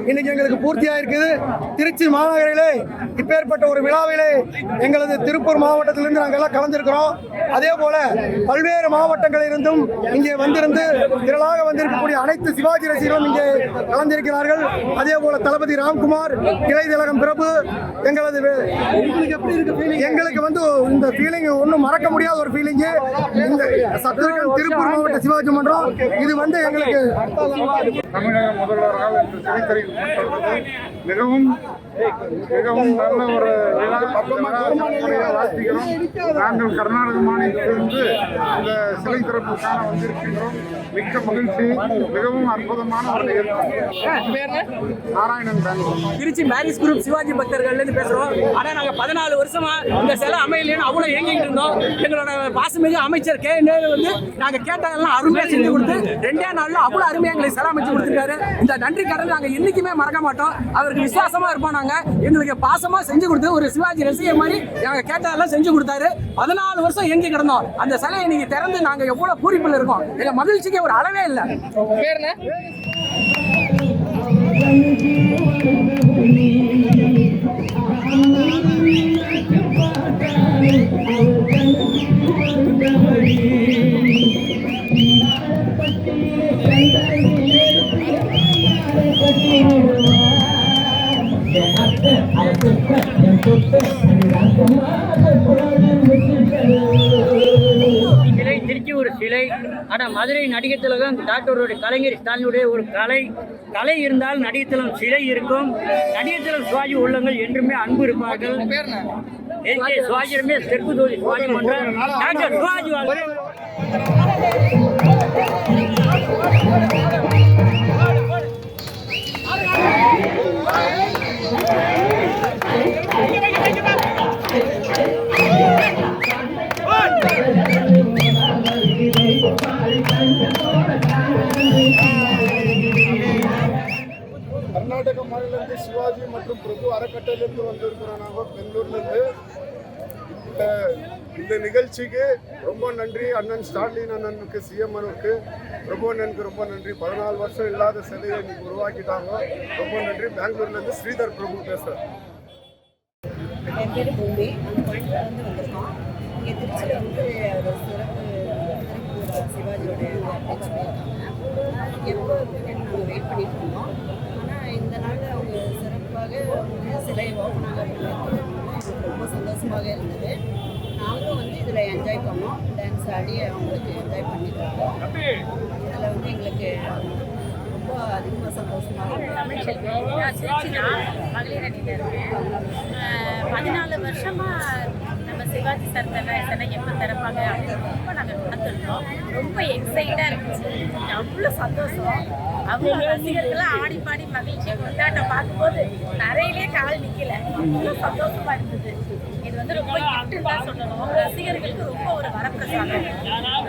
தவம் இன்னைக்கு எங்களுக்கு பூர்த்தியா இருக்குது திருச்சி மாநகரிலே இப்பேற்பட்ட ஒரு விழாவிலே எங்களது திருப்பூர் மாவட்டத்திலிருந்து நாங்கள் எல்லாம் கலந்திருக்கிறோம். அதே போல பல்வேறு மாவட்டங்களிலிருந்தும் இங்கே வந்திருந்து திரளாக வந்திருக்கக்கூடிய அனைத்து சிவாஜி ரசிகர்களும் இங்கே கலந்திருக்கிறார்கள். அதே போல தளபதி ராம்குமார் கிளை திலகம் பிரபு எங்களது எங்களுக்கு வந்து இந்த ஃபீலிங் ஒன்றும் மறக்க முடியாத ஒரு ஃபீலிங்கு இந்த சத்திரம் திருப்பூர் மாவட்ட சிவாஜி மன்றம் இது வந்து எங்களுக்கு தமிழக முதல்வரால் மிகவும் மிகவும் நல்ல ஒரு விழா. வாழ்த்துகிறோம் நாங்கள் கர்நாடக மாநிலத்திலிருந்து இந்த சிலை திறப்புக்கான வந்திருக்கின்றோம். மிக்க மகிழ்ச்சி மிகவும் அற்புதமான ஒரு நாராயணன் பெங்களூர் திருச்சி மேரிஸ் குரூப் சிவாஜி பக்தர்கள்ல இருந்து பேசுறோம். ஆனா நாங்க பதினாலு வருஷமா இந்த சிலை அமையலன்னு அவ்வளவு இயங்கிட்டு இருந்தோம். எங்களோட பாசமிகு அமைச்சர் கே. நேரு வந்து நாங்க கேட்டதெல்லாம் அருமையா செஞ்சு கொடுத்து ரெண்டே நாள்ல அவ்வளவு அருமையா எங்களுக்கு சிலை அமைச்சு கொடுத்துருக்காரு. இந்த நன்றி கடன் நாங்க என்னைக்குமே மறக்க மாட்டோம். அவருக்கு விசுவாசமா இருப்போம் நாங்க. எங்களுக்கு பாசமா செஞ்சு கொடுத்து ஒரு சிவாஜி ரசிகர் மாதிரி நாங்க கேட்டதெல்லாம் செஞ்சு கொடுத்தாரு. பதினாலு வருஷம் ஏங்கி கிடந்தோம். அந்த சிலையை நீங்க திறந்து நாங்க எவ்வளவு பூரிப்பில் இருக்கோம். எங்க மகிழ்ச்சிக்கு ஒரு அளவே இல்லை திருச்சி ஒரு சிலை. ஆனால் மதுரை நடிகர் திலகம் டாக்டருடைய கலைஞர் ஸ்டாலினுடைய ஒரு கலை கலை இருந்தால் நடிகர் திலகம் சிலை இருக்கும். நடிகர் திலகம் சிவாஜி உள்ளங்கள் என்றுமே அன்பு இருப்பார்கள். எஸ்கே சிவாஜியுமே தெற்கு தொகுதி சிவாஜி மன்ற டாக்டர் சிவாஜி வாழ்க. மற்றும் பிரபு அறக்கட்டளையிலிருந்து வந்திருக்கிறோம் நாங்கள் பெங்களூர்லேருந்து. இந்த இந்த நிகழ்ச்சிக்கு ரொம்ப நன்றி. அண்ணன் ஸ்டாலின் அண்ணனுக்கு சிஎம் அண்ணனுக்கு பிரபு அண்ணனுக்கு ரொம்ப நன்றி. பதினாலு வருஷம் இல்லாத சிலையை இன்னைக்கு உருவாக்கிட்டாங்க. ரொம்ப நன்றி. பெங்களூர்லேருந்து ஸ்ரீதர் பிரபு பேசுகிறேன் என் பேர் பூமி நாங்கள் கோயம்புத்தூர்லேருந்து வந்திருக்கோம். இங்கே திருச்சியில் வந்து ஒரு சிறப்பு திருப்பூர் சிவாஜியோடைய அட்டாச் பண்ணியிருக்காங்க எப்போ இருக்குன்னு நாங்கள் வெயிட் பண்ணிட்டு இருந்தோம். ஆனால் இந்த நாளில் அவங்க சிறப்பாக சிலை ஓப்பன் எங்களுக்கு ரொம்ப சந்தோஷமாக இருந்தது. நாங்களும் வந்து இதில் என்ஜாய் பண்ணோம். டான்ஸ் ஆடி அவங்களுக்கு என்ஜாய் பண்ணியிருக்கோம் இதில் வந்து எங்களுக்கு ரொம்ப அதிகமாக சந்தோஷமாக மகளிர் அணியில் இருக்கேன் பதினாலு வருஷமாக நம்ம சிவாஜி சார் தலை சிலை எப்போ திறப்பாங்க அப்படின்னு ரொம்ப நாங்கள் காத்திருந்தோம் ரொம்ப எக்ஸைட்டாக இருந்துச்சு. அவ்வளோ சந்தோஷம். அவ்வளோ ரசிகர்கள்லாம் ஆடி பாடி மகிழ்ச்சி கொண்டாட்டம் பார்க்கும்போது தரையிலே கால் நிற்கல அவ்வளோ சந்தோஷமா இருந்தது. இது வந்து ரொம்ப கிஃப்ட்டு தான் சொல்லணும். ரசிகர்களுக்கு ரொம்ப ஒரு வரப்பிரசாதம்.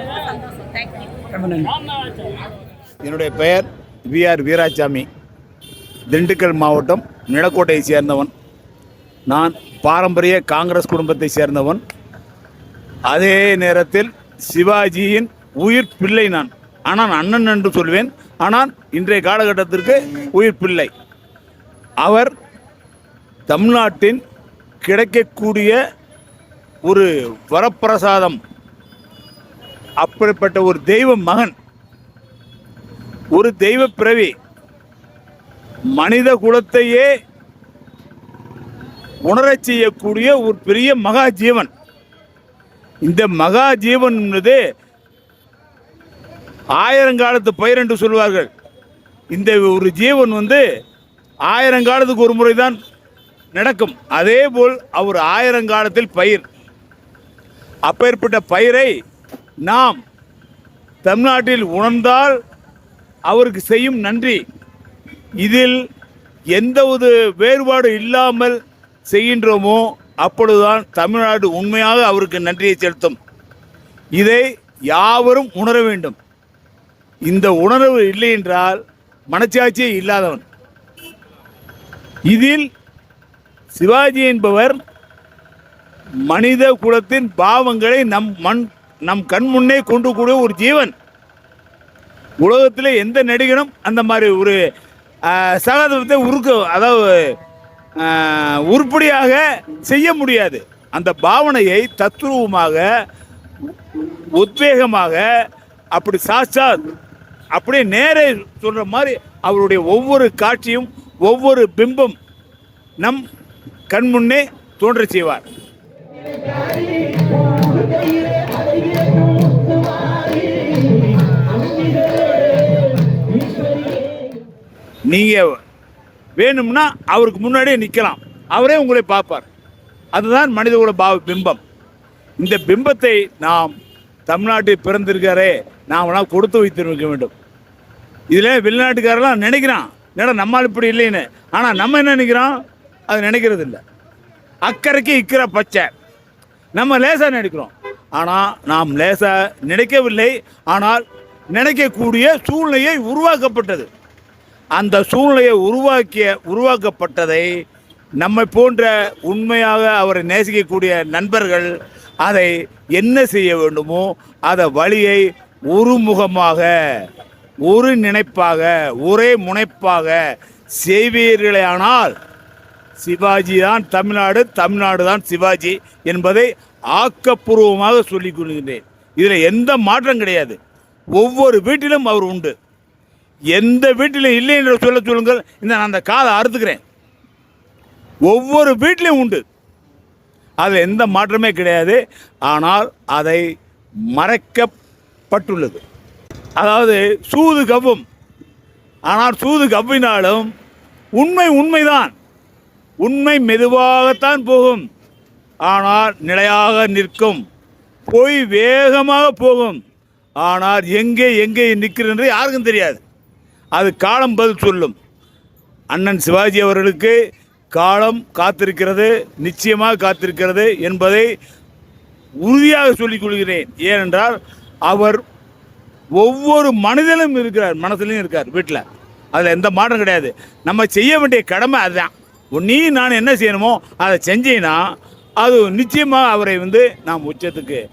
ரொம்ப சந்தோஷம். தேங்க்யூ என்னுடைய பெயர் விஆர் வீராசாமி. திண்டுக்கல் மாவட்டம் நிலக்கோட்டையை சேர்ந்தவன். நான் பாரம்பரிய காங்கிரஸ் குடும்பத்தை சேர்ந்தவன். அதே நேரத்தில் சிவாஜியின் உயிர் பிள்ளை நான். ஆனால் அண்ணன் என்று சொல்வேன். ஆனால் இன்றைய காலகட்டத்திற்கு உயிர் பிள்ளை. அவர் தமிழ்நாட்டின் கிடைக்கக்கூடிய ஒரு வரப்பிரசாதம். அப்படிப்பட்ட ஒரு தெய்வ மகன். ஒரு தெய்வ பிறவி. மனித குலத்தையே உணரச் செய்யக்கூடிய ஒரு பெரிய மகா ஜீவன் இந்த மகா ஜீவன் என்பது ஆயிரங்காலத்து பயிர் என்று சொல்வார்கள். இந்த ஒரு ஜீவன் வந்து ஆயிரங்காலத்துக்கு ஒரு முறை தான் நடக்கும். அதே போல் அவர் ஆயிரங்காலத்தில் பயிர். அப்பேற்பட்ட பயிரை நாம் தமிழ்நாட்டில் உணர்ந்தால் அவருக்கு செய்யும் நன்றி. இதில் எந்த ஒரு வேறுபாடு இல்லாமல் செய்கின்றோமோ அப்பொழுதுதான் தமிழ்நாடு உண்மையாக அவருக்கு நன்றியை செலுத்தும். இதை யாவரும் உணர வேண்டும். இந்த உணர்வு இல்லை என்றால் மனச்சாட்சியே இல்லாதவன். இதில் சிவாஜி என்பவர் மனித குலத்தின் பாவங்களை நம் மண் நம் கண் முன்னே கொண்டு கூடிய ஒரு ஜீவன். உலகத்தில் எந்த நடிகனும் அந்த மாதிரி ஒரு ஆஹ், சகோதரத்தை உருக்க அதாவது உருப்படியாக செய்ய முடியாது. அந்த பாவனையை தத்துருவமாக உத்வேகமாக அப்படி சாட்சாத் அப்படியே நேரே சொல்கிற மாதிரி அவருடைய ஒவ்வொரு காட்சியும் ஒவ்வொரு பிம்பம் நம் கண் முன்னே செய்வார். நீங்கள் வேணும்னா அவருக்கு முன்னாடியே நிற்கலாம் அவரே உங்களை பார்ப்பார். அதுதான் மனிதகுல பாவ பிம்பம். இந்த பிம்பத்தை நாம் தமிழ்நாட்டில் பிறந்திருக்காரே நாமெல்லாம் கொடுத்து வைத்திருக்க வேண்டும். இதில் வெளிநாட்டுக்காரெல்லாம் நினைக்கிறான். என்னடா நம்மால் இப்படி இல்லைன்னு. ஆனால் நம்ம என்ன நினைக்கிறோம்? அது நினைக்கிறது இல்லை அக்கறைக்கு இக்கிற பச்சை. நம்ம லேசாக நினைக்கிறோம். ஆனால் நாம் லேசாக நினைக்கவில்லை. ஆனால் நினைக்கக்கூடிய சூழ்நிலையை உருவாக்கப்பட்டது. அந்த சூழ்நிலையை உருவாக்கிய உருவாக்கப்பட்டதை நம்மை போன்ற உண்மையாக அவரை நேசிக்கக்கூடிய நண்பர்கள் அதை என்ன செய்ய வேண்டுமோ அதை வழியை ஒருமுகமாக ஒரு நினைப்பாக ஒரே முனைப்பாக செய்வீர்களேயானால் சிவாஜி தான் தமிழ்நாடு தமிழ்நாடு தான் சிவாஜி என்பதை ஆக்கப்பூர்வமாக சொல்லிக் கொள்கின்றேன் இதில் எந்த மாற்றம் கிடையாது. ஒவ்வொரு வீட்டிலும் அவர் உண்டு. எந்த வீட்டிலும் இல்லை என்று சொல்ல சொல்லுங்கள். இந்த நான் அந்த காதை அறுத்துக்கிறேன். ஒவ்வொரு வீட்லேயும் உண்டு. அதில் எந்த மாற்றமே கிடையாது. ஆனால் அதை மறைக்கப்பட்டுள்ளது. அதாவது சூது கவ்வும். ஆனால் சூது கவ்வினாலும் உண்மை உண்மைதான். உண்மை மெதுவாகத்தான் போகும். ஆனால் நிலையாக நிற்கும். பொய் வேகமாக போகும். ஆனால் எங்கே எங்கே நிற்கிறது யாருக்கும் தெரியாது. அது காலம் பதில் சொல்லும். அண்ணன் சிவாஜி அவர்களுக்கு காலம் காத்திருக்கிறது நிச்சயமாக காத்திருக்கிறது என்பதை உறுதியாக சொல்லிக் கொள்கிறேன். ஏனென்றால் அவர் ஒவ்வொரு மனிதனும் இருக்கிறார் மனசுலையும் இருக்கார் வீட்டில் அதில் எந்த மாற்றம் கிடையாது. நம்ம செய்ய வேண்டிய கடமை அதுதான். நீ நான் என்ன செய்யணுமோ அதை செஞ்சீங்கன்னா அது நிச்சயமாக அவரை வந்து நாம் உச்சத்துக்கு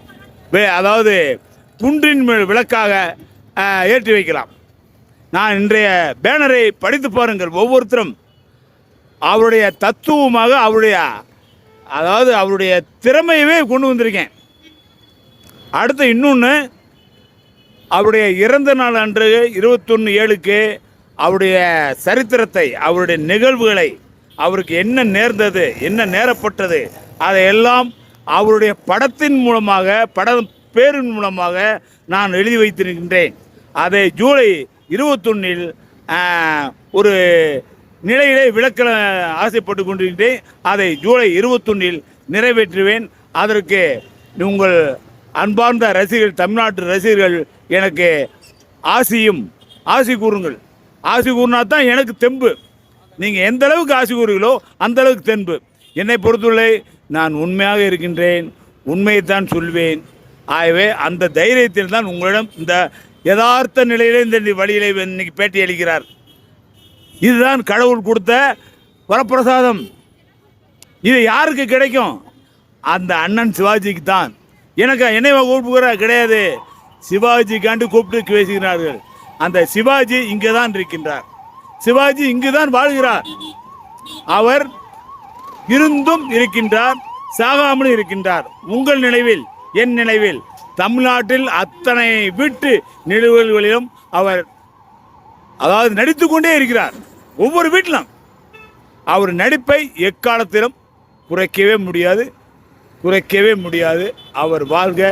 வே- அதாவது குன்றின் மேல் விளக்காக ஏற்றி வைக்கலாம். நான் இன்றைய பேனரை படித்து பாருங்கள் ஒவ்வொருத்தரும். அவருடைய தத்துவமாக அவருடைய அதாவது அவருடைய திறமையவே கொண்டு வந்திருக்கேன். அடுத்து இன்னொன்று அவருடைய இறந்த நாள் அன்று இருபத்தொன்று ஏழுக்கு அவருடைய சரித்திரத்தை அவருடைய நிகழ்வுகளை அவருக்கு என்ன நேர்ந்தது என்ன நேரப்பட்டது அதையெல்லாம் அவருடைய படத்தின் மூலமாக பட பேரின் மூலமாக நான் எழுதி வைத்திருக்கின்றேன். அதை ஜூலை இருபத்தொன்னில் ஒரு நிலையிலே விளக்க ஆசைப்பட்டு கொண்டிருக்கிறேன் அதை ஜூலை இருபத்தொன்னில் நிறைவேற்றுவேன். அதற்கு உங்கள் அன்பார்ந்த ரசிகர்கள் தமிழ்நாட்டு ரசிகர்கள் எனக்கு ஆசியும் ஆசி கூறுங்கள். ஆசி கூறினா தான் எனக்கு தெம்பு. நீங்கள் எந்த அளவுக்கு ஆசி கூறுகளோ அந்த அளவுக்கு தெம்பு. என்னை பொறுத்தவரை நான் உண்மையாக இருக்கின்றேன். உண்மையைத்தான் சொல்வேன். ஆகவே அந்த தைரியத்தில் தான் உங்களிடம் இந்த யதார்த்த நிலையிலே இந்த வழியிலே இன்னைக்கு பேட்டி அளிக்கிறார். இதுதான் கடவுள் கொடுத்த வரப்பிரசாதம். இது யாருக்கு கிடைக்கும்? அந்த அண்ணன் சிவாஜிக்கு தான். எனக்கு என்னை கூப்பிடுகிற கிடையாது. சிவாஜிக்காண்டு கூப்பிட்டு பேசுகிறார்கள். அந்த சிவாஜி இங்கே தான் இருக்கின்றார். சிவாஜி இங்கு தான் வாழ்கிறார். அவர் இருந்தும் இருக்கின்றார் சாகாமலும் இருக்கின்றார். உங்கள் நினைவில் என் நினைவில் தமிழ்நாட்டில் அத்தனை வீட்டு நினைவுகளிலும் அவர் அதாவது நடித்து கொண்டே இருக்கிறார். ஒவ்வொரு வீட்டிலும் அவர் நடிப்பை எக்காலத்திலும் குறைக்கவே முடியாது குறைக்கவே முடியாது. அவர் வாழ்க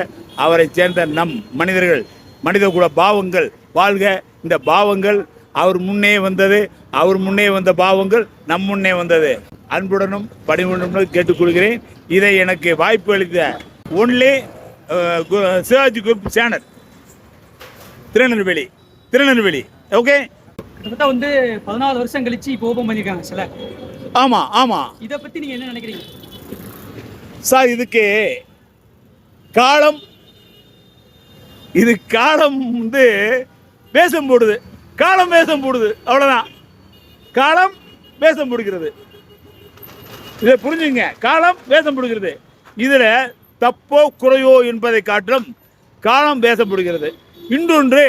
அவரை சேர்ந்த நம் மனிதர்கள் மனித குல பாவங்கள் வாழ்க இந்த பாவங்கள். அவர் முன்னே வந்தது அவர் முன்னே வந்த பாவங்கள் நம் முன்னே வந்தது. அன்புடனும் பணிவுடனும் கேட்டுக்கொள்கிறேன். இதை எனக்கு வாய்ப்பு அளித்த only Shivaji group channel Tirunelveli Tirunelveli okay கிட்டத்தட்ட வந்து பதினாலு வருஷம் கழிச்சு இப்போ ஓபன் பண்ணிருக்காங்க சில ஆமாம் ஆமாம் இதை பத்தி நீங்க என்ன நினைக்கிறீங்க சார் இதுக்கு காலம் இது காலம் வந்து வேஷம் போடுது காலம் வேஷம் போடுது அவ்வளோதான் காலம் வேஷம் போடுகிறது இதை புரிஞ்சுங்க காலம் வேஷம் போடுகிறது இதில் தப்போ குறையோ என்பதை காட்டிலும் காலம் பேசப்படுகிறது. இன்னொன்று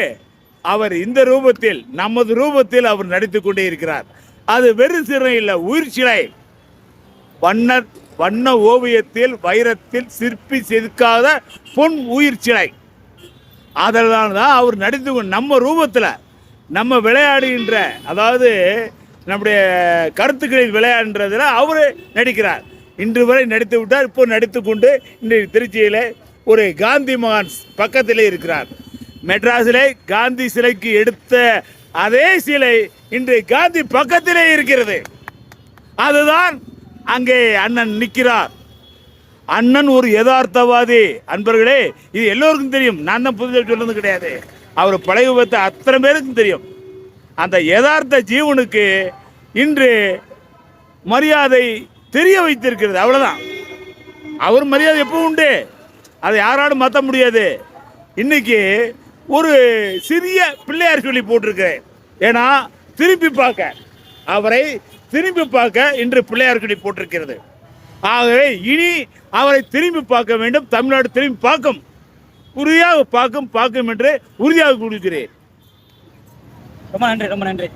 அவர் இந்த ரூபத்தில் நமது ரூபத்தில் அவர் நடித்து கொண்டே இருக்கிறார். அது வெறும் சிறை இல்லை உயிர் சிலை வண்ண வண்ண ஓவியத்தில் வைரத்தில் சிற்பி செதுக்காத பொன் உயிர் சிலை அதனால தான் அவர் நடித்து நம்ம ரூபத்தில் நம்ம விளையாடுகின்ற அதாவது நம்முடைய கருத்துக்களில் விளையாடுன்றதில் அவர் நடிக்கிறார். இன்று வரை நடித்து விட்டார் இப்போ நடித்து கொண்டு இன்றைக்கு திருச்சியில் ஒரு காந்தி மகான் பக்கத்திலே இருக்கிறார். மெட்ராஸிலே காந்தி சிலைக்கு எடுத்த அதே சிலை இன்று காந்தி பக்கத்திலே இருக்கிறது. அதுதான் அங்கே அண்ணன் நிற்கிறார். அண்ணன் ஒரு யதார்த்தவாதி. அன்பர்களே இது எல்லோருக்கும் தெரியும். நான் தான் புதுசாக சொல்றது கிடையாது. அவர் பழைய விபத்து அத்தனை பேருக்கும் தெரியும். அந்த யதார்த்த ஜீவனுக்கு இன்று மரியாதை தெரிய வைத்திருக்கிறது. அவ்வளோதான் அவர் மரியாதை எப்போ உண்டு. அதை யாராலும் மாற்ற முடியாது. இன்னைக்கு ஒரு சிறிய பிள்ளையார் சொல்லி போட்டிருக்கிறேன். ஏன்னா திருப்பி பார்க்க அவரை திரும்பி பார்க்க இன்று பிள்ளையார் சொல்லி போட்டிருக்கிறது. ஆகவே இனி அவரை திரும்பி பார்க்க வேண்டும். தமிழ்நாடு திரும்பி பார்க்கும். உறுதியாக பார்க்கும் பார்க்கும் என்று உறுதியாக கொடுக்கிறேன் ரொம்ப நன்றி ரொம்ப நன்றி.